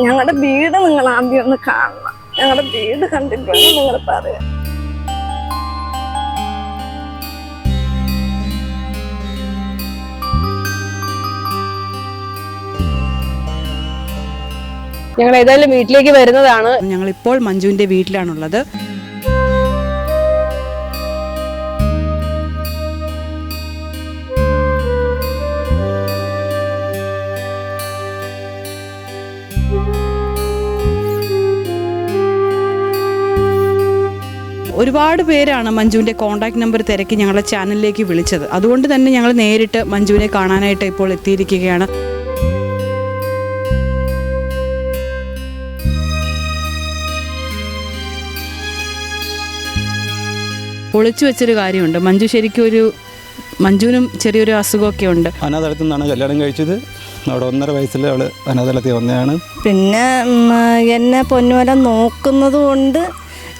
ഞങ്ങളുടെ വീട് നിങ്ങൾ ആദ്യം ഒന്ന് കാണണം. ഞങ്ങളുടെ വീട് കണ്ടിട്ടുണ്ട് നിങ്ങൾ പറയാം ഞങ്ങൾ ഏതായാലും വീട്ടിലേക്ക് വരുന്നതാണ്. ഞങ്ങൾ ഇപ്പോൾ മഞ്ജുവിന്റെ വീട്ടിലാണുള്ളത്. ഒരുപാട് പേരാണ് മഞ്ജുവിന്റെ കോൺടാക്ട് നമ്പർ തിരക്കി ഞങ്ങളുടെ ചാനലിലേക്ക് വിളിച്ചത്. അതുകൊണ്ട് തന്നെ ഞങ്ങൾ നേരിട്ട് മഞ്ജുവിനെ കാണാനായിട്ട് ഇപ്പോൾ എത്തിയിരിക്കുകയാണ്. ഒളിച്ചു വെച്ചൊരു കാര്യമുണ്ട്. മഞ്ജു ശരിക്കും ഒരു മഞ്ജുവിനും ചെറിയൊരു അസുഖമൊക്കെ ഉണ്ട്. അനാഥലത്തിൽ നിന്നാണ് കല്യാണം കഴിച്ചത്. അവിടെ ഒന്നര വയസ്സിൽ അവൾ അനാഥലത്തിൽ വന്നതാണ്. പിന്നെ എന്നെ പൊന്നുവല നോക്കുന്നത് കൊണ്ട്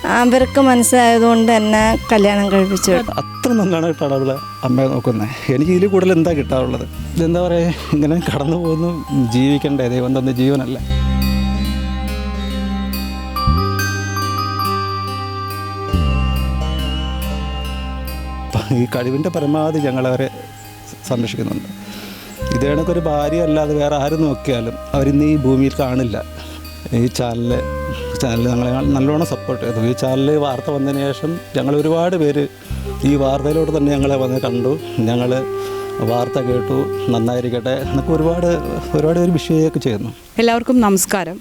അവർക്ക് മനസ്സിലായതുകൊണ്ട് തന്നെ കല്യാണം കഴിപ്പിച്ചു അത്ര നന്നായിട്ടാണ് അവളെ അമ്മയെ നോക്കുന്നത്. എനിക്ക് ഇതിൽ കൂടുതൽ എന്താ കിട്ടാറുള്ളത്? ഇതെന്താ പറയുക ഇങ്ങനെ കടന്നു പോകുന്നു ജീവിക്കണ്ടേ? ദൈവം തന്ന ജീവനല്ല? ഈ കഴിവിന്റെ പരമാവധി ഞങ്ങളവരെ സംരക്ഷിക്കുന്നുണ്ട്. ഇത് കണക്കൊരു ഭാര്യ അല്ലാതെ വേറെ ആരും നോക്കിയാലും അവരിന്ന് ഈ ഭൂമിയിൽ കാണില്ല. ഈ ചാനലിൽ ചാനൽ ഞങ്ങളെ നല്ലോണം സപ്പോർട്ട് ചെയ്തു. ഈ ചാനലിൽ വാർത്ത വന്നതിന് ശേഷം ഞങ്ങൾ ഒരുപാട് പേര് ഈ വാർത്തയിലൂടെ തന്നെ ഞങ്ങളെ വന്ന് കണ്ടു. ഞങ്ങൾ വാർത്ത കേട്ടു. നന്നായിരിക്കട്ടെ എന്നൊക്കെ ഒരുപാട് ഒരുപാട് പേര് വിഷയമൊക്കെ ചെയ്യുന്നു. എല്ലാവർക്കും നമസ്കാരം.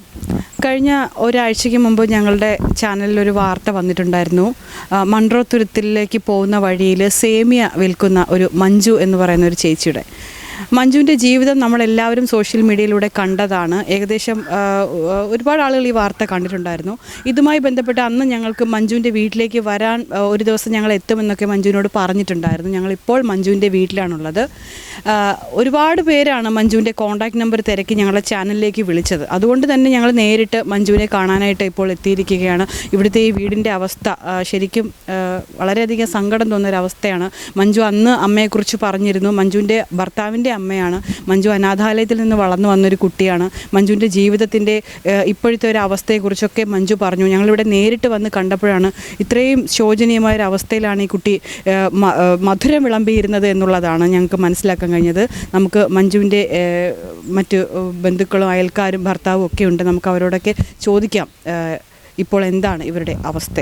കഴിഞ്ഞ ഒരാഴ്ചയ്ക്ക് മുമ്പ് ഞങ്ങളുടെ ചാനലിൽ ഒരു വാർത്ത വന്നിട്ടുണ്ടായിരുന്നു. മൺറോ തുരുത്തിലേക്ക് പോകുന്ന വഴിയിൽ സേമിയ വിൽക്കുന്ന ഒരു മഞ്ജു എന്ന് പറയുന്ന ഒരു ചേച്ചിയുടെ. മഞ്ജുവിന്റെ ജീവിതം നമ്മളെല്ലാവരും സോഷ്യൽ മീഡിയയിലൂടെ കണ്ടതാണ്. ഏകദേശം ഒരുപാട് ആളുകൾ ഈ വാർത്ത കണ്ടിട്ടുണ്ടായിരുന്നു. ഇതുമായി ബന്ധപ്പെട്ട് അന്ന് ഞങ്ങൾക്ക് മഞ്ജുവിന്റെ വീട്ടിലേക്ക് വരാൻ ഒരു ദിവസം ഞങ്ങൾ എത്തുമെന്നൊക്കെ മഞ്ജുവിനോട് പറഞ്ഞിട്ടുണ്ടായിരുന്നു. ഞങ്ങളിപ്പോൾ മഞ്ജുവിന്റെ വീട്ടിലാണുള്ളത്. ഒരുപാട് പേരാണ് മഞ്ജുവിന്റെ കോൺടാക്ട് നമ്പർ തിരക്കി ഞങ്ങളെ ചാനലിലേക്ക് വിളിച്ചത്. അതുകൊണ്ട് തന്നെ ഞങ്ങൾ നേരിട്ട് മഞ്ജുവിനെ കാണാനായിട്ട് ഇപ്പോൾ എത്തിയിരിക്കുകയാണ്. ഇവിടുത്തെ ഈ വീടിന്റെ അവസ്ഥ ശരിക്കും വളരെയധികം സങ്കടം തോന്നുന്ന ഒരു അവസ്ഥയാണ്. മഞ്ജു അന്ന് അമ്മയെക്കുറിച്ച് പറഞ്ഞിരുന്നു. മഞ്ജുവിന്റെ ഭർത്താവിന്റെ അമ്മയാണ്. മഞ്ജു അനാഥാലയത്തിൽ നിന്ന് വളർന്നു വന്നൊരു കുട്ടിയാണ്. മഞ്ജുവിന്റെ ജീവിതത്തിന്റെ ഇപ്പോഴത്തെ ഒരു അവസ്ഥയെക്കുറിച്ചൊക്കെ മഞ്ജു പറഞ്ഞു. ഞങ്ങളിവിടെ നേരിട്ട് വന്ന് കണ്ടപ്പോഴാണ് ഇത്രയും ശോചനീയമായ ഒരു അവസ്ഥയിലാണ് ഈ കുട്ടി മധുരം വിളമ്പിയിരുന്നത് എന്നുള്ളതാണ് ഞങ്ങൾക്ക് മനസ്സിലാക്കാൻ കഴിഞ്ഞത്. നമുക്ക് മഞ്ജുവിന്റെ മറ്റ് ബന്ധുക്കളും അയൽക്കാരും ഭർത്താവും ഒക്കെ ഉണ്ട്. നമുക്ക് അവരോടൊക്കെ ചോദിക്കാം ഇപ്പോൾ എന്താണ് ഇവരുടെ അവസ്ഥ?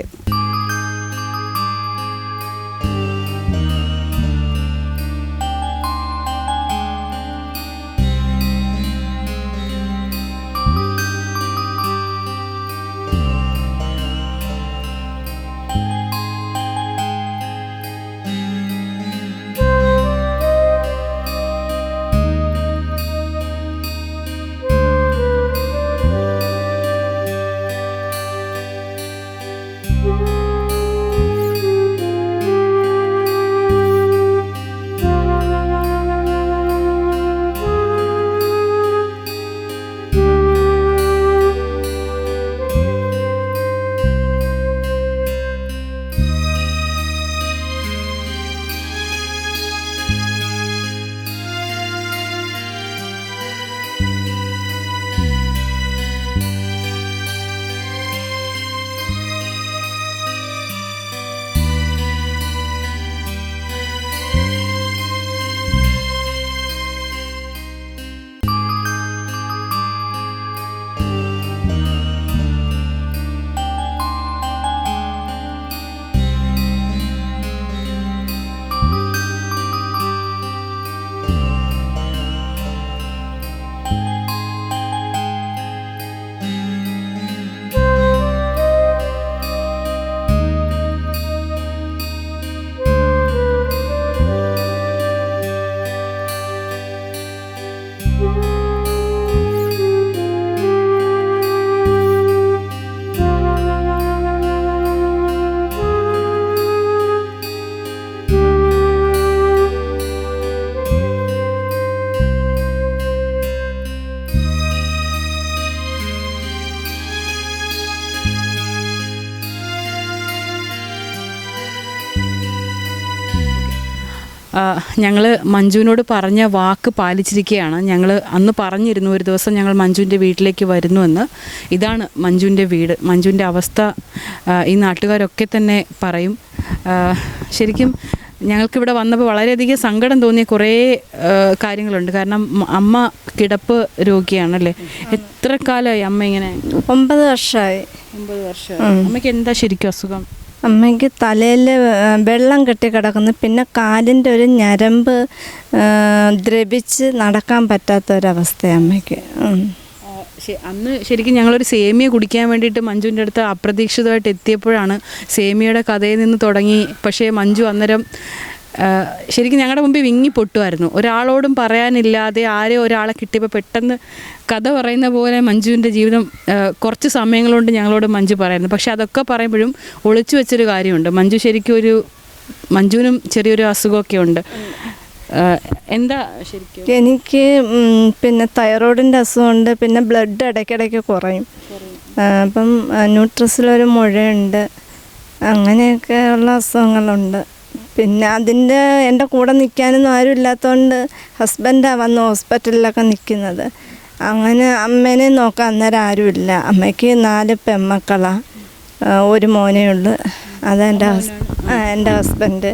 ഞങ്ങൾ മഞ്ജുവിനോട് പറഞ്ഞ വാക്ക് പാലിച്ചിരിക്കുകയാണ്. ഞങ്ങൾ അന്ന് പറഞ്ഞിരുന്നു ഒരു ദിവസം ഞങ്ങൾ മഞ്ജുവിന്റെ വീട്ടിലേക്ക് വരുന്നുവെന്ന്. ഇതാണ് മഞ്ജുവിന്റെ വീട്. മഞ്ജുവിന്റെ അവസ്ഥ ഈ നാട്ടുകാരൊക്കെ തന്നെ പറയും. ശരിക്കും ഞങ്ങൾക്കിവിടെ വന്നപ്പോൾ വളരെയധികം സങ്കടം തോന്നിയ കുറേ കാര്യങ്ങളുണ്ട്. കാരണം അമ്മ കിടപ്പ് രോഗിയാണല്ലേ? എത്ര കാലമായി അമ്മ ഇങ്ങനെ? ഒമ്പത് വർഷമായി. ഒമ്പത് വർഷമായി. അമ്മയ്ക്ക് എന്താ ശരിക്കും അസുഖം? അമ്മയ്ക്ക് തലയിൽ വെള്ളം കെട്ടി കിടക്കുന്നു. പിന്നെ കാലിന്റെ ഒരു ഞരമ്പ് ദ്രവിച്ച് നടക്കാൻ പറ്റാത്ത ഒരവസ്ഥയാണ് അമ്മയ്ക്ക് അന്ന് ശരിക്കും ഞങ്ങളൊരു സേമിയ കുടിക്കാൻ വേണ്ടിയിട്ട് മഞ്ജുവിന്റെ അടുത്ത് അപ്രതീക്ഷിതമായിട്ട് എത്തിയപ്പോഴാണ് സേമിയയുടെ കഥയിൽ നിന്ന് തുടങ്ങി. പക്ഷേ മഞ്ജു അന്നേരം ശരിക്കും ഞങ്ങളുടെ മുമ്പിൽ വിങ്ങി പൊട്ടുമായിരുന്നു ഒരാളോടും പറയാനില്ലാതെ ആരെ ഒരാളെ കിട്ടിയപ്പോൾ പെട്ടെന്ന് കഥ പറയുന്ന പോലെ മഞ്ജുവിന്റെ ജീവിതം കുറച്ച് സമയങ്ങൾ കൊണ്ട് ഞങ്ങളോട് മഞ്ജു പറയുന്നു പക്ഷെ അതൊക്കെ പറയുമ്പോഴും ഒളിച്ചു വെച്ചൊരു കാര്യമുണ്ട്. മഞ്ജു ശരിക്കും ഒരു മഞ്ജുവിനും ചെറിയൊരു അസുഖമൊക്കെ ഉണ്ട്. എന്താ ശരിക്കും? എനിക്ക് പിന്നെ തൈറോയിഡിന്റെ അസുഖമുണ്ട്. പിന്നെ ബ്ലഡ് ഇടയ്ക്കിടയ്ക്ക് കുറയും. അപ്പം ന്യൂട്രസിലൊരു മുഴയുണ്ട്. അങ്ങനെയൊക്കെ ഉള്ള അസുഖങ്ങളുണ്ട്. പിന്നെ അതിന്റെ എന്റെ കൂടെ നിൽക്കാനൊന്നും ആരും ഇല്ലാത്തതുകൊണ്ട് ഹസ്ബൻഡാണ് വന്ന് ഹോസ്പിറ്റലിലൊക്കെ നിൽക്കുന്നത്. അങ്ങനെ അമ്മേനെ നോക്കാൻ അന്നേരം ആരുമില്ല അമ്മയ്ക്ക് നാല് പെമ്മക്കളാണ് ഒരു മോനേ ഉള്ളു. അതെന്റെ ഹസ് എന്റെ ഹസ്ബൻഡ്.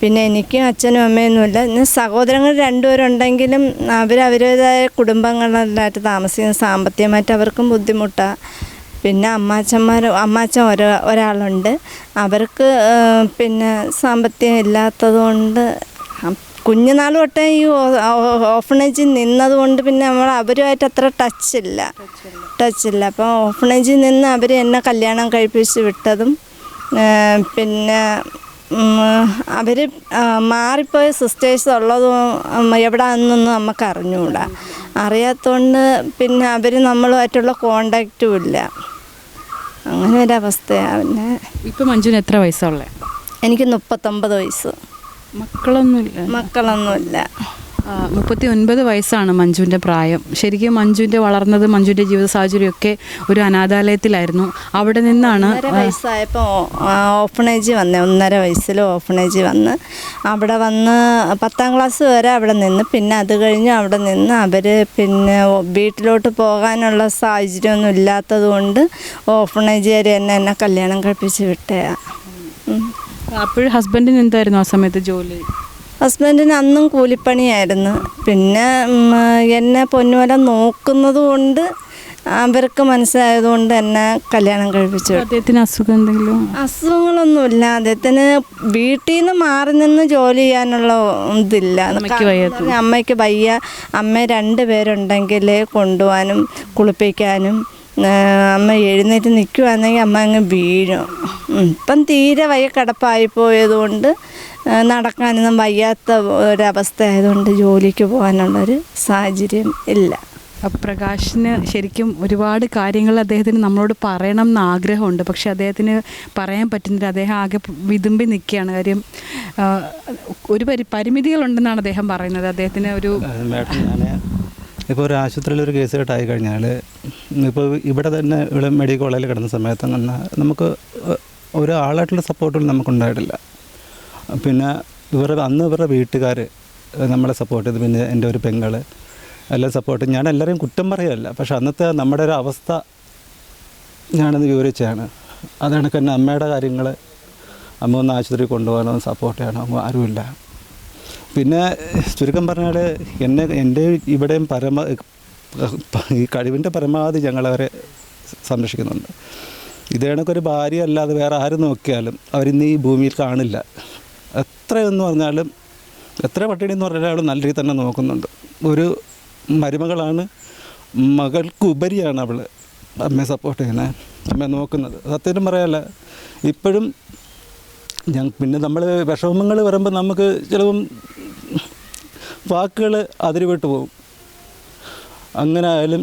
പിന്നെ എനിക്കും അച്ഛനും അമ്മയൊന്നുമില്ല ഇന്ന് സഹോദരങ്ങൾ രണ്ടുപേരുണ്ടെങ്കിലും അവർ അവരുടേതായ കുടുംബങ്ങളിലായിട്ട് താമസിക്കുന്ന സാമ്പത്തികമായിട്ട് അവർക്കും ബുദ്ധിമുട്ടാണ് പിന്നെ അമ്മാച്ചന്മാർ അമ്മാച്ചൻ ഒരാ ഒരാളുണ്ട്. അവർക്ക് പിന്നെ സാമ്പത്തികം ഇല്ലാത്തത് കൊണ്ട് കുഞ്ഞുനാൾ തൊട്ടേ ഈ ഓഫണേജിൽ നിന്നത് കൊണ്ട് പിന്നെ നമ്മൾ അവരുമായിട്ട് അത്ര ടച്ചില്ല ടച്ചില്ല അപ്പോൾ ഓഫണേജിൽ നിന്ന് അവർ എന്നെ കല്യാണം കഴിപ്പിച്ച് വിട്ടതും പിന്നെ അവർ മാറിപ്പോയ സിസ്റ്റേഴ്സ് ഉള്ളതും എവിടെ എവിടാന്നൊന്നും നമുക്ക് അറിഞ്ഞുകൂടാ അറിയാത്തതുകൊണ്ട് പിന്നെ അവർ നമ്മളുമായിട്ടുള്ള കോണ്ടാക്റ്റും ഇല്ല. അങ്ങനെ ഒരവസ്ഥയാണ് പിന്നെ. ഇപ്പം മഞ്ജുവിന് എത്ര വയസ്സുള്ളത് എനിക്ക് മുപ്പത്തൊമ്പത് വയസ്സ്. മക്കളൊന്നുമില്ല. മക്കളൊന്നുമില്ല. മുപ്പത്തി ഒൻപത് വയസ്സാണ് മഞ്ജുവിന്റെ പ്രായം. ശരിക്കും മഞ്ജുവിന്റെ വളർന്നത് മഞ്ജുവിന്റെ ജീവിത സാഹചര്യമൊക്കെ ഒരു അനാഥാലയത്തിലായിരുന്നു. അവിടെ നിന്നാണ് വയസ്സായപ്പോൾ ഓഫണേജ് വന്ന്. ഒന്നര വയസ്സിൽ ഓഫണേജ് വന്ന്. അവിടെ വന്ന് പത്താം ക്ലാസ് വരെ അവിടെ നിന്ന്. പിന്നെ അത് കഴിഞ്ഞ് അവിടെ നിന്ന് അവർ പിന്നെ വീട്ടിലോട്ട് പോകാനുള്ള സാഹചര്യമൊന്നും ഇല്ലാത്തത് കൊണ്ട് ഓഫണേജുകാർ തന്നെ എന്നെ കല്യാണം കഴിപ്പിച്ച് വിട്ടയാ. അപ്പോൾ അപ്പോഴും ഹസ്ബൻഡിന് എന്തായിരുന്നു ആ സമയത്ത് ജോലി? ഹസ്ബൻഡിന് അന്നും കൂലിപ്പണിയായിരുന്നു. പിന്നെ എന്നെ പൊന്നുവല നോക്കുന്നത് കൊണ്ട് അവർക്ക് മനസ്സിലായതുകൊണ്ട് എന്നെ കല്യാണം കഴിപ്പിച്ചു. അദ്ദേഹത്തിന് അസുഖം എന്തെങ്കിലും? അസുഖങ്ങളൊന്നുമില്ല. അദ്ദേഹത്തിന് വീട്ടിൽ നിന്ന് മാറി നിന്ന് ജോലി ചെയ്യാനുള്ള ഇതില്ല. അമ്മയ്ക്ക് വയ്യ അമ്മ രണ്ട് പേരുണ്ടെങ്കിൽ കൊണ്ടുപോകാനും കുളിപ്പിക്കാനും അമ്മ എഴുന്നേറ്റ് നിൽക്കുവാണെങ്കിൽ അമ്മ അങ്ങ് വീഴും. ഇപ്പം തീരെ വയ്യ കിടപ്പായി പോയതുകൊണ്ട് നടക്കാനൊന്നും വയ്യാത്ത ഒരവസ്ഥ ആയതുകൊണ്ട് ജോലിക്ക് പോകാനുള്ളൊരു സാഹചര്യം ഇല്ല. പ്രകാശിന് ശരിക്കും ഒരുപാട് കാര്യങ്ങൾ അദ്ദേഹത്തിന് നമ്മളോട് പറയണം എന്ന് ആഗ്രഹമുണ്ട് പക്ഷെ അദ്ദേഹത്തിന് പറയാൻ പറ്റുന്നില്ല. അദ്ദേഹം ആകെ വിതുമ്പി നിൽക്കുകയാണ്. കാര്യം ഒരു പരി പരിമിതികളുണ്ടെന്നാണ് അദ്ദേഹം പറയുന്നത്. അദ്ദേഹത്തിന് ഒരു ഇപ്പോൾ ഒരു ആശുപത്രിയിൽ ഒരു കേസ് കേട്ടായി കഴിഞ്ഞാൽ ഇപ്പോൾ ഇവിടെ തന്നെ ഇവിടെ മെഡിക്കൽ കോളേജിൽ കിടന്ന സമയത്ത് നമുക്ക് ഒരാളായിട്ടുള്ള സപ്പോർട്ടുകൾ നമുക്കുണ്ടായിട്ടില്ല. പിന്നെ ഇവരുടെ അന്ന് ഇവരുടെ വീട്ടുകാർ നമ്മളെ സപ്പോർട്ട് ചെയ്ത്. പിന്നെ എന്റെ ഒരു പെങ്ങൾ എല്ലാം സപ്പോർട്ട് ഞാൻ എല്ലാവരെയും കുറ്റം പറയുകയല്ല പക്ഷെ അന്നത്തെ നമ്മുടെ ഒരു അവസ്ഥ ഞാനത് വിവരിച്ചാണ് അതാണ് തന്നെ അമ്മയുടെ കാര്യങ്ങൾ അമ്മ ഒന്ന് ആശുപത്രി കൊണ്ടുപോകാനോ സപ്പോർട്ട് ഒന്നും ആരുമില്ല. പിന്നെ ചുരുക്കം പറഞ്ഞാൽ എന്നെ എന്റെ ഇവിടെയും പരമ ഈ കഴിവിന്റെ പരമാവധി ഞങ്ങളവരെ സംരക്ഷിക്കുന്നുണ്ട്. ഇതേണക്കൊരു ഭാര്യ അല്ലാതെ വേറെ ആരും നോക്കിയാലും അവരിന്ന് ഈ ഭൂമിയിൽ കാണില്ല. എത്രയെന്ന് പറഞ്ഞാലും എത്ര പട്ടിണി എന്ന് പറഞ്ഞാലും നല്ല രീതിയിൽ തന്നെ നോക്കുന്നുണ്ട്. ഒരു മരുമകളാണ് മകൾക്ക് ഉപരിയാണ് അവൾ അമ്മയെ സപ്പോർട്ട് ചെയ്യുന്നത് അമ്മയെ നോക്കുന്നത്. സത്യം പറയാല്ല ഇപ്പോഴും ഞാൻ പിന്നെ നമ്മൾ വിഷമങ്ങൾ വരുമ്പോൾ നമുക്ക് ചിലപ്പം വാക്കുകൾ അതിരുവിട്ട് പോകും. അങ്ങനെ ആയാലും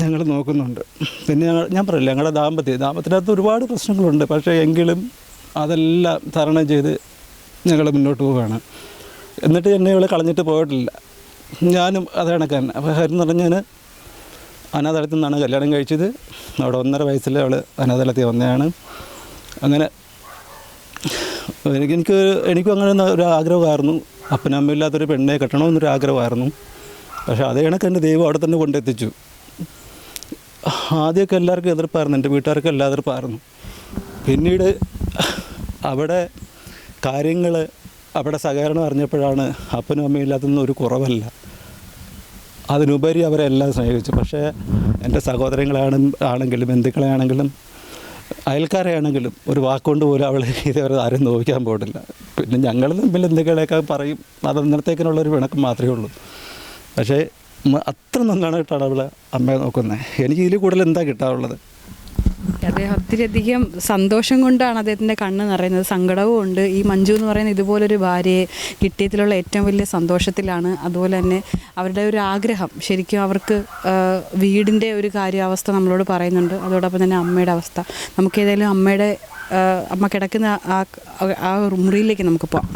ഞങ്ങൾ നോക്കുന്നുണ്ട്. പിന്നെ ഞങ്ങൾ ഞാൻ പറയില്ല ഞങ്ങളുടെ ദാമ്പത്യം ദാമ്പത്യത്തിനകത്ത് ഒരുപാട് പ്രശ്നങ്ങളുണ്ട്. പക്ഷേ എങ്കിലും അതെല്ലാം തരണം ചെയ്ത് ഞങ്ങൾ മുന്നോട്ട് പോവുകയാണ്. എന്നിട്ട് എന്നെ ഇവളെ കളഞ്ഞിട്ട് പോയിട്ടില്ല. ഞാനും അത് കണക്കാൻ അപ്പോൾ ഹരി എന്ന് പറഞ്ഞാൽ അനാഥാലയത്തിൽ നിന്നാണ് കല്യാണം കഴിച്ചത്. അവിടെ ഒന്നര വയസ്സിൽ അവൾ അനാഥാലയത്തിൽ വന്നതാണ്. അങ്ങനെ എനിക്ക് എനിക്ക് എനിക്കും അങ്ങനെ ഒരു ആഗ്രഹമായിരുന്നു. അപ്പനമ്മയില്ലാത്തൊരു പെണ്ണെ കെട്ടണമെന്നൊരു ആഗ്രഹമായിരുന്നു. പക്ഷേ അതേ കണക്ക് എന്റെ ദൈവം അവിടെ തന്നെ കൊണ്ടെത്തിച്ചു. ആദ്യമൊക്കെ എല്ലാവർക്കും എതിർപ്പായിരുന്നു. എന്റെ വീട്ടുകാർക്ക് എല്ലാ എതിർപ്പായിരുന്നു. പിന്നീട് അവിടെ കാര്യങ്ങൾ അവിടെ സഹകരണം അറിഞ്ഞപ്പോഴാണ് അപ്പനും അമ്മയും ഇല്ലാത്തൊന്നും ഒരു കുറവല്ല. അതിനുപരി അവരെല്ലാം സ്നേഹിച്ചു. പക്ഷേ എന്റെ സഹോദരങ്ങളാണ് ആണെങ്കിലും ബന്ധുക്കളെ ആണെങ്കിലും അയൽക്കാരെ ആണെങ്കിലും ഒരു വാക്കുകൊണ്ട് പോലും അവൾ ഇതേവരെ ആരും നോക്കാൻ പോയിട്ടില്ല പിന്നെ ഞങ്ങൾ തമ്മിൽ എന്തെങ്കിലുമൊക്കെ പറയും. അത് അന്നത്തേക്കിനുള്ളൊരു പിണക്കം മാത്രമേ ഉള്ളൂ. പക്ഷേ അത്ര നന്നായിട്ടാണ് അവൾ അമ്മയെ നോക്കുന്നത്. എനിക്ക് ഇതിൽ കൂടുതൽ എന്താ കിട്ടാനുള്ളത് അദ്ദേഹം ഒത്തിരിയധികം സന്തോഷം കൊണ്ടാണ് അദ്ദേഹത്തിന്റെ കണ്ണ് നിറയുന്നത്. സങ്കടവും ഉണ്ട്. ഈ മഞ്ജു എന്ന് പറയുന്ന ഇതുപോലൊരു ഭാര്യയെ കിട്ടിയതിലുള്ള ഏറ്റവും വലിയ സന്തോഷത്തിലാണ്. അതുപോലെ തന്നെ അവരുടെ ഒരു ആഗ്രഹം ശരിക്കും അവർക്ക് വീടിന്റെ ഒരു കാര്യാവസ്ഥ നമ്മളോട് പറയുന്നുണ്ട്. അതോടൊപ്പം തന്നെ അമ്മയുടെ അവസ്ഥ. നമുക്ക് ഏതായാലും അമ്മയുടെ അമ്മ കിടക്കുന്ന ആ ആ മുറിയിലേക്ക് നമുക്ക് പോവാം.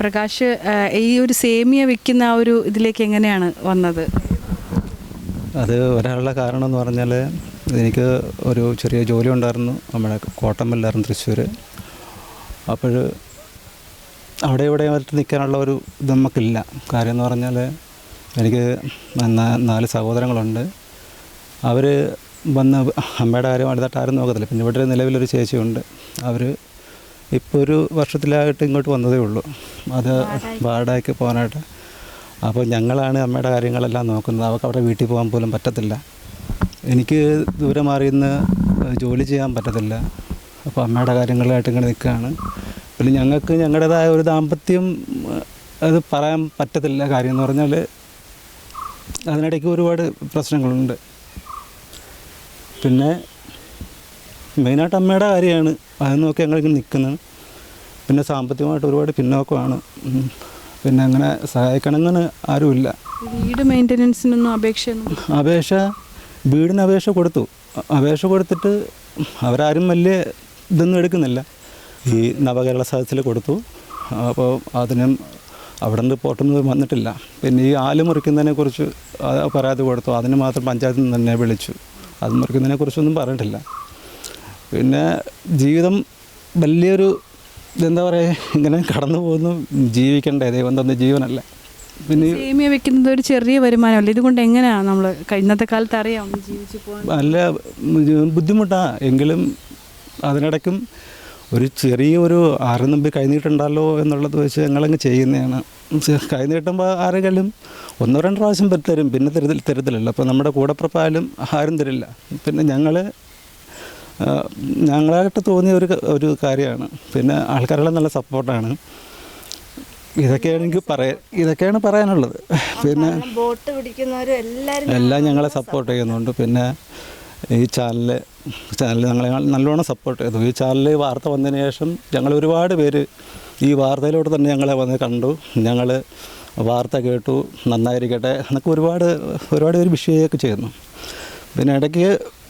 പ്രകാശ് ഈ ഒരു സേമിയ വിൽക്കുന്ന ആ ഒരു ഇതിലേക്ക് എങ്ങനെയാണ് വന്നത്? അത് ഒരാളുടെ കാരണം എന്ന് പറഞ്ഞാൽ എനിക്ക് ഒരു ചെറിയ ജോലി ഉണ്ടായിരുന്നു. നമ്മുടെ കോട്ടമ്പല്ലായിരുന്നു തൃശ്ശൂർ അപ്പോൾ അവിടെ ഇവിടെ ആയിട്ട് നിൽക്കാനുള്ള ഒരു ഇത് നമുക്കില്ല. കാര്യം എന്ന് പറഞ്ഞാൽ എനിക്ക് നാല് സഹോദരങ്ങളുണ്ട്. അവർ വന്ന് അമ്മയുടെ കാര്യം അടുത്തായിട്ട് ആരും നോക്കത്തില്ല. പിന്നെ ഇവിടെ നിലവിലൊരു ചേച്ചിയുണ്ട്. അവർ ഇപ്പോൾ ഒരു വർഷത്തിലായിട്ട് ഇങ്ങോട്ട് വന്നതേ ഉള്ളൂ. അത് വാടകയ്ക്ക് പോകാനായിട്ട്. അപ്പോൾ ഞങ്ങളാണ് അമ്മയുടെ കാര്യങ്ങളെല്ലാം നോക്കുന്നത്. അവൾക്ക് അവിടെ വീട്ടിൽ പോകാൻ പോലും പറ്റത്തില്ല. എനിക്ക് ദൂരെ മാറി നിന്ന് ജോലി ചെയ്യാൻ പറ്റത്തില്ല. അപ്പോൾ അമ്മയുടെ കാര്യങ്ങളായിട്ട് ഇങ്ങനെ നിൽക്കുകയാണ്. പിന്നെ ഞങ്ങൾക്ക് ഞങ്ങളുടേതായ ഒരു ദാമ്പത്യം അത് പറയാൻ പറ്റത്തില്ല. കാര്യം എന്ന് പറഞ്ഞാൽ അതിനിടയ്ക്ക് ഒരുപാട് പ്രശ്നങ്ങളുണ്ട്. പിന്നെ മെയിനായിട്ട് അമ്മയുടെ കാര്യമാണ്. അത് നോക്കി ഞങ്ങളിങ്ങനെ നിൽക്കുന്നത് പിന്നെ സാമ്പത്തികമായിട്ട് ഒരുപാട് പിന്നോക്കമാണ്. പിന്നെ അങ്ങനെ സഹായിക്കണമെന്ന് ആരുമില്ല. വീട് മെയിന്റനൻസിനൊന്നും അപേക്ഷ അപേക്ഷ വീടിന് അപേക്ഷ കൊടുത്തു. അപേക്ഷ കൊടുത്തിട്ട് അവരാരും വലിയ ഇതൊന്നും എടുക്കുന്നില്ല. ഈ നവകേരള സദസ്സിൽ കൊടുത്തു. അപ്പോൾ അതിനും അവിടെ നിന്ന് റിപ്പോർട്ടൊന്നും വന്നിട്ടില്ല. പിന്നെ ഈ ആൽ മുറിക്കുന്നതിനെ കുറിച്ച് പരാതി കൊടുത്തു. അതിന് മാത്രം പഞ്ചായത്തിൽ നിന്ന് തന്നെ വിളിച്ചു. അത് മുറിക്കുന്നതിനെ കുറിച്ചൊന്നും പറഞ്ഞിട്ടില്ല. പിന്നെ ജീവിതം വലിയൊരു എന്താ പറയുക ഇങ്ങനെ കടന്നു പോകുന്നു ജീവിക്കണ്ടേ ദൈവം തന്ന ജീവനല്ല. പിന്നെ സേമിയ വെക്കുന്നത് ഒരു ചെറിയ വരുമാനമല്ല. ഇതുകൊണ്ട് എങ്ങനെയാണ് നമ്മൾ ഇന്നത്തെ കാലത്ത് അറിയാം ജീവിച്ചു പോകാൻ? നല്ല ബുദ്ധിമുട്ടാണ് എങ്കിലും അതിനിടയ്ക്കും ഒരു ചെറിയ ഒരു ആരും നമ്പി കൈനീട്ടുണ്ടല്ലോ എന്നുള്ളത് വെച്ച് ഞങ്ങളങ്ങ് ചെയ്യുന്നതാണ്. കൈനീട്ടുമ്പോൾ ആരെങ്കിലും ഒന്നോ രണ്ടോ പ്രാവശ്യം തരും പിന്നെ തരുതിൽ തരത്തിലല്ല. അപ്പോൾ നമ്മുടെ കൂടപ്പുറപ്പായാലും ആരും തരില്ല. പിന്നെ ഞങ്ങൾ ഞങ്ങളായിട്ട് തോന്നിയ ഒരു ഒരു കാര്യമാണ്. പിന്നെ ആൾക്കാരെല്ലാം നല്ല സപ്പോർട്ടാണ്. ഇതൊക്കെയാണ് എനിക്ക് പറയാൻ ഇതൊക്കെയാണ് പറയാനുള്ളത്. പിന്നെ ബോട്ട് പിടിക്കുന്നവരും എല്ലാവരും എല്ലാം ഞങ്ങളെ സപ്പോർട്ട് ചെയ്യുന്നുണ്ട്. പിന്നെ ഈ ചാനൽ ചാനൽ ഞങ്ങളെ നല്ലോണം സപ്പോർട്ട് ചെയ്തു ഈ ചാനലിൽ വാർത്ത വന്നതിന് ശേഷം ഞങ്ങൾ ഒരുപാട് പേര് ഈ വാർത്തയിലൂടെ തന്നെ ഞങ്ങളെ വന്ന് കണ്ടു. ഞങ്ങൾ വാർത്ത കേട്ടു. നന്നായിരിക്കട്ടെ എന്നൊക്കെ ഒരുപാട് ഒരുപാട് പേര് വിഷയമൊക്കെ ചെയ്യുന്നു. പിന്നെ ഇടയ്ക്ക്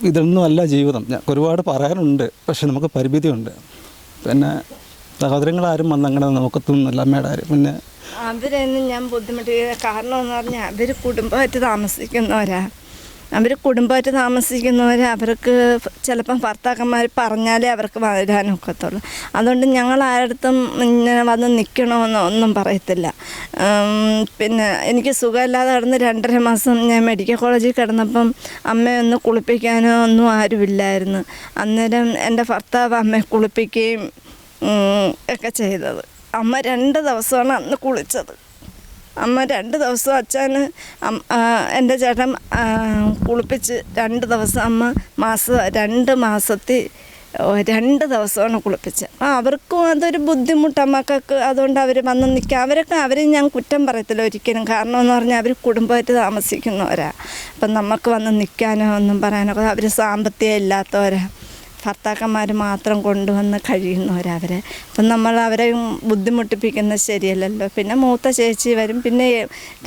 ഇതൊന്നും അല്ല ജീവിതം. ഒരുപാട് പറയാനുണ്ട് പക്ഷെ നമുക്ക് പരിമിതിയുണ്ട്. പിന്നെ സഹോദരങ്ങളാരും വന്ന് അങ്ങനെ നോക്കത്തൊന്നുമില്ല അമ്മയുടെ ആരും പിന്നെ അവരൊന്നും ഞാൻ ബുദ്ധിമുട്ടി കാരണം എന്ന് പറഞ്ഞാൽ അവർ കുടുംബമായിട്ട് താമസിക്കുന്നവരാ. അവർ കുടുംബമായിട്ട് താമസിക്കുന്നവർ അവർക്ക് ചിലപ്പം ഭർത്താക്കന്മാർ പറഞ്ഞാലേ അവർക്ക് വരാനൊക്കത്തുള്ളൂ. അതുകൊണ്ട് ഞങ്ങൾ ആരടുത്തും ഇങ്ങനെ വന്ന് നിൽക്കണമെന്നോ ഒന്നും പറയത്തില്ല. പിന്നെ എനിക്ക് സുഖമില്ലാതെ കിടന്ന് രണ്ടര മാസം ഞാൻ മെഡിക്കൽ കോളേജിൽ കിടന്നപ്പം അമ്മയൊന്ന് കുളിപ്പിക്കാനോ ഒന്നും ആരുമില്ലായിരുന്നു അന്നേരം എന്റെ ഭർത്താവ് അമ്മയെ കുളിപ്പിക്കുകയും ഒക്കെ ചെയ്തത്. അമ്മ രണ്ട് ദിവസമാണ് അന്ന് കുളിച്ചത്. അമ്മ രണ്ട് ദിവസം അച്ഛന് എന്റെ ചേട്ടൻ കുളിപ്പിച്ച് രണ്ട് ദിവസം അമ്മ മാസ രണ്ട് മാസത്തിൽ രണ്ട് ദിവസമാണ് കുളിപ്പിച്ചത്. അപ്പം അവർക്കും അതൊരു ബുദ്ധിമുട്ട് അമ്മക്കൊക്കെ അതുകൊണ്ട് അവർ വന്ന് നിൽക്കുക അവരൊക്കെ അവരെ ഞാൻ കുറ്റം പറയത്തില്ല ഒരിക്കലും. കാരണം എന്ന് പറഞ്ഞാൽ അവർ കുടുംബമായിട്ട് താമസിക്കുന്നവരാ. അപ്പം നമുക്ക് വന്ന് നിൽക്കാനോ ഒന്നും പറയാനോ അവർ സാമ്പത്തികം ഇല്ലാത്തവരാ. ഭർത്താക്കന്മാർ മാത്രം കൊണ്ടുവന്ന് കഴിയുന്നവരവരെ അപ്പം നമ്മൾ അവരെ ബുദ്ധിമുട്ടിപ്പിക്കുന്നത് ശരിയല്ലല്ലോ. പിന്നെ മൂത്ത ചേച്ചി വരും. പിന്നെ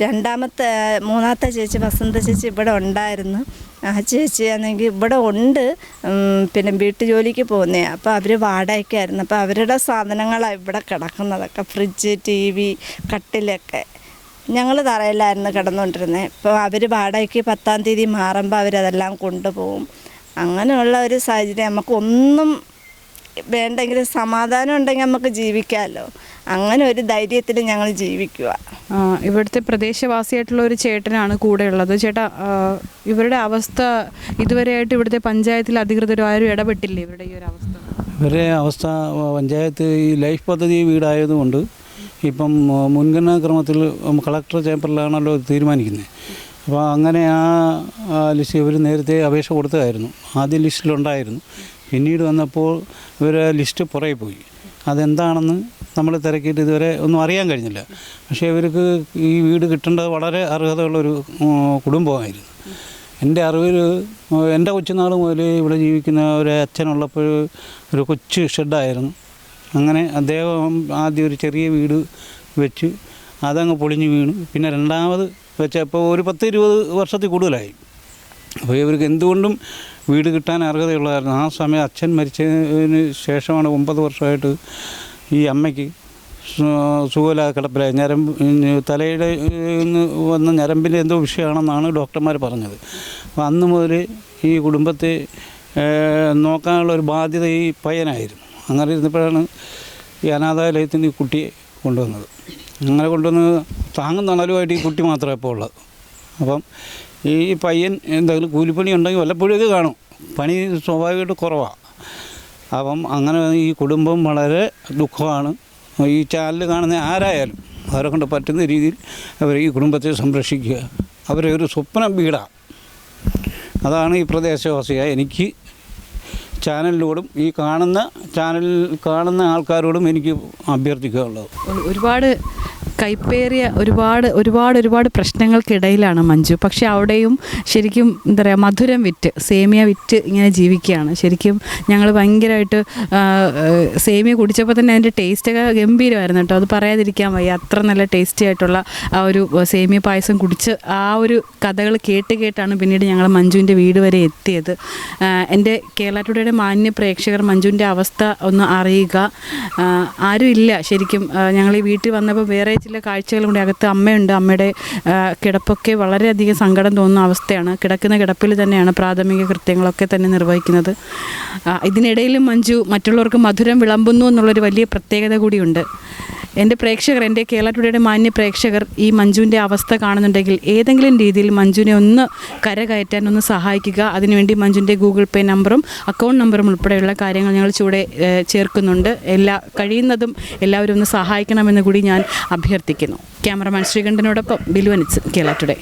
രണ്ടാമത്തെ മൂന്നാമത്തെ ചേച്ചി വസന്ത ചേച്ചി ഇവിടെ ഉണ്ടായിരുന്നു. ആ ചേച്ചി ആണെങ്കിൽ ഇവിടെ ഉണ്ട്. പിന്നെ വീട്ടു ജോലിക്ക് പോകുന്നതാണ് അപ്പോൾ അവർ വാടകയ്ക്കായിരുന്നു അപ്പോൾ അവരുടെ സാധനങ്ങളാണ് ഇവിടെ കിടക്കുന്നതൊക്കെ. ഫ്രിഡ്ജ് ടി വി കട്ടിലൊക്കെ. ഞങ്ങൾ തറയിലായിരുന്നു കിടന്നുകൊണ്ടിരുന്നത് ഇപ്പോൾ അവർ വാടകയ്ക്ക് പത്താം തീയതി മാറുമ്പോൾ അവരതെല്ലാം കൊണ്ടുപോകും. അങ്ങനെയുള്ള ഒരു സാഹചര്യം നമുക്കൊന്നും വേണ്ടെങ്കിലും സമാധാനം ഉണ്ടെങ്കിൽ നമുക്ക് ജീവിക്കാമല്ലോ. അങ്ങനെ ഒരു ധൈര്യത്തിൽ ഞങ്ങൾ ജീവിക്കുക. ആ, ഇവിടുത്തെ പ്രദേശവാസിയായിട്ടുള്ള ഒരു ചേട്ടനാണ് കൂടെ ഉള്ളത് ചേട്ടാ ഇവരുടെ അവസ്ഥ ഇതുവരെയായിട്ട് ഇവിടുത്തെ പഞ്ചായത്തിൽ അധികൃതർ ആരും ഇടപെട്ടില്ലേ ഇവരുടെ ഈ ഒരു അവസ്ഥ? ഇവരെ അവസ്ഥ പഞ്ചായത്ത് ഈ ലൈഫ് പദ്ധതി വീടായതുകൊണ്ട് ഇപ്പം മുൻഗണനാ ക്രമത്തിൽ കളക്ടർ ചേംബറിലാണല്ലോ തീരുമാനിക്കുന്നത്. അപ്പോൾ അങ്ങനെ ആ ലിസ്റ്റ് ഇവർ നേരത്തെ അപേക്ഷ കൊടുത്തതായിരുന്നു. ആദ്യം ലിസ്റ്റിലുണ്ടായിരുന്നു. പിന്നീട് വന്നപ്പോൾ ഇവർ ലിസ്റ്റ് പുറകെ പോയി. അതെന്താണെന്ന് നമ്മൾ തിരക്കിയിട്ട് ഇതുവരെ ഒന്നും അറിയാൻ കഴിഞ്ഞില്ല. പക്ഷേ ഇവർക്ക് ഈ വീട് കിട്ടേണ്ടത് വളരെ അർഹതയുള്ളൊരു കുടുംബമായിരുന്നു. എന്റെ അറിവിൽ എന്റെ കൊച്ചുനാൾ മുതൽ ഇവിടെ ജീവിക്കുന്ന ഒരു അച്ഛനുള്ളപ്പോൾ ഒരു കൊച്ചു ഷെഡായിരുന്നു. അങ്ങനെ അദ്ദേഹം ആദ്യം ഒരു ചെറിയ വീട് വെച്ച് അതങ്ങ് പൊളിഞ്ഞു വീണു. പിന്നെ രണ്ടാമത് വെച്ചപ്പോൾ ഒരു പത്ത് ഇരുപത് വർഷത്തിൽ കൂടുതലായി. അപ്പോൾ ഇവർക്ക് എന്തുകൊണ്ടും വീട് കിട്ടാൻ അർഹതയുള്ളതായിരുന്നു. ആ സമയം അച്ഛൻ മരിച്ചതിന് ശേഷമാണ് ഒമ്പത് വർഷമായിട്ട് ഈ അമ്മയ്ക്ക് സുഖമില്ലാതെ കിടപ്പിലായി. ഞരമ്പ് തലയുടെ വന്ന ഞരമ്പിന്റെ എന്തോ വിഷയമാണെന്നാണ് ഡോക്ടർമാർ പറഞ്ഞത്. അപ്പോൾ അന്ന് മുതൽ ഈ കുടുംബത്തെ നോക്കാനുള്ള ഒരു ബാധ്യത ഈ പയ്യനായിരുന്നു. അങ്ങനെ ഇരുന്നപ്പോഴാണ് ഈ അനാഥാലയത്തിന് കുട്ടിയെ കൊണ്ടുവന്നത്. അങ്ങനെ കൊണ്ടുവന്ന് താങ്ങും തണലുമായിട്ട് ഈ കുട്ടി മാത്രമേ ഇപ്പോൾ ഉള്ളത് അപ്പം ഈ പയ്യൻ എന്തെങ്കിലും കൂലിപ്പണി ഉണ്ടെങ്കിൽ വല്ലപ്പോഴൊക്കെ കാണും. പണി സ്വാഭാവികമായിട്ട് കുറവാണ് അപ്പം അങ്ങനെ ഈ കുടുംബം വളരെ ദുഃഖമാണ്. ഈ ചാനൽ കാണുന്ന ആരായാലും അവരെ കൊണ്ട് പറ്റുന്ന രീതിയിൽ അവർ ഈ കുടുംബത്തെ സംരക്ഷിക്കുക. അവരെ ഒരു സ്വപ്നം വീടാണ് അതാണ് ഈ പ്രദേശവാസിയായ എനിക്ക് ചാനലിനോടും ഈ കാണുന്ന ചാനലിൽ കാണുന്ന ആൾക്കാരോടും എനിക്ക് അഭ്യർത്ഥിക്കാനുള്ളത്. ഒരു- ഒരുപാട് കൈപ്പേറിയ ഒരുപാട് ഒരുപാട് ഒരുപാട് പ്രശ്നങ്ങൾക്കിടയിലാണ് മഞ്ജു. പക്ഷെ അവിടെയും ശരിക്കും എന്താ പറയുക മധുരം വിറ്റ് സേമിയ വിറ്റ് ഇങ്ങനെ ജീവിക്കുകയാണ്. ശരിക്കും ഞങ്ങൾ ഭയങ്കരമായിട്ട് സേമിയ കുടിച്ചപ്പോൾ തന്നെ അതിന്റെ ടേസ്റ്റൊക്കെ ഗംഭീരമായിരുന്നു കേട്ടോ. അത് പറയാതിരിക്കാൻ വയ്യ. അത്ര നല്ല ടേസ്റ്റി ആയിട്ടുള്ള ആ ഒരു സേമിയ പായസം കുടിച്ച് ആ ഒരു കഥകൾ കേട്ട് കേട്ടാണ് പിന്നീട് ഞങ്ങൾ മഞ്ജുവിന്റെ വീട് വരെ എത്തിയത്. എന്റെ കേരള ടുഡേയുടെ മാന്യ പ്രേക്ഷകർ മഞ്ജുവിന്റെ അവസ്ഥ ഒന്ന് അറിയുക. ആരും ഇല്ല ശരിക്കും. ഞങ്ങൾ ഈ വീട്ടിൽ വന്നപ്പോൾ വേറെ ചില കാഴ്ചകൾ കൂടി അകത്ത് അമ്മയുണ്ട്. അമ്മയുടെ കിടപ്പൊക്കെ വളരെയധികം സങ്കടം തോന്നുന്ന അവസ്ഥയാണ്. കിടക്കുന്ന കിടപ്പിൽ തന്നെയാണ് പ്രാഥമിക കൃത്യങ്ങളൊക്കെ തന്നെ നിർവഹിക്കുന്നത്. ഇതിനിടയിലും മഞ്ജു മറ്റുള്ളവർക്ക് മധുരം വിളമ്പുന്നു എന്നുള്ളൊരു വലിയ പ്രത്യേകത കൂടിയുണ്ട്. എന്റെ പ്രേക്ഷകർ എന്റെ കേരള ടുഡേയുടെ മാന്യ പ്രേക്ഷകർ ഈ മഞ്ജുവിന്റെ അവസ്ഥ കാണുന്നുണ്ടെങ്കിൽ ഏതെങ്കിലും രീതിയിൽ മഞ്ജുവിനെ ഒന്ന് കരകയറ്റാൻ ഒന്ന് സഹായിക്കുക. അതിനുവേണ്ടി മഞ്ജുവിന്റെ ഗൂഗിൾ പേ നമ്പറും അക്കൗണ്ട് നമ്പറും ഉൾപ്പെടെയുള്ള കാര്യങ്ങൾ ഞങ്ങൾ ചൂടെ ചേർക്കുന്നുണ്ട്. എല്ലാ കഴിയുന്നതും എല്ലാവരും ഒന്ന് സഹായിക്കണമെന്ന് കൂടി ഞാൻ അഭ്യർത്ഥിക്കുന്നു. ക്യാമറമാൻ ശ്രീകണ്ഠനോടൊപ്പം ബിലുവനിച്ച് കേരള ടുഡേ.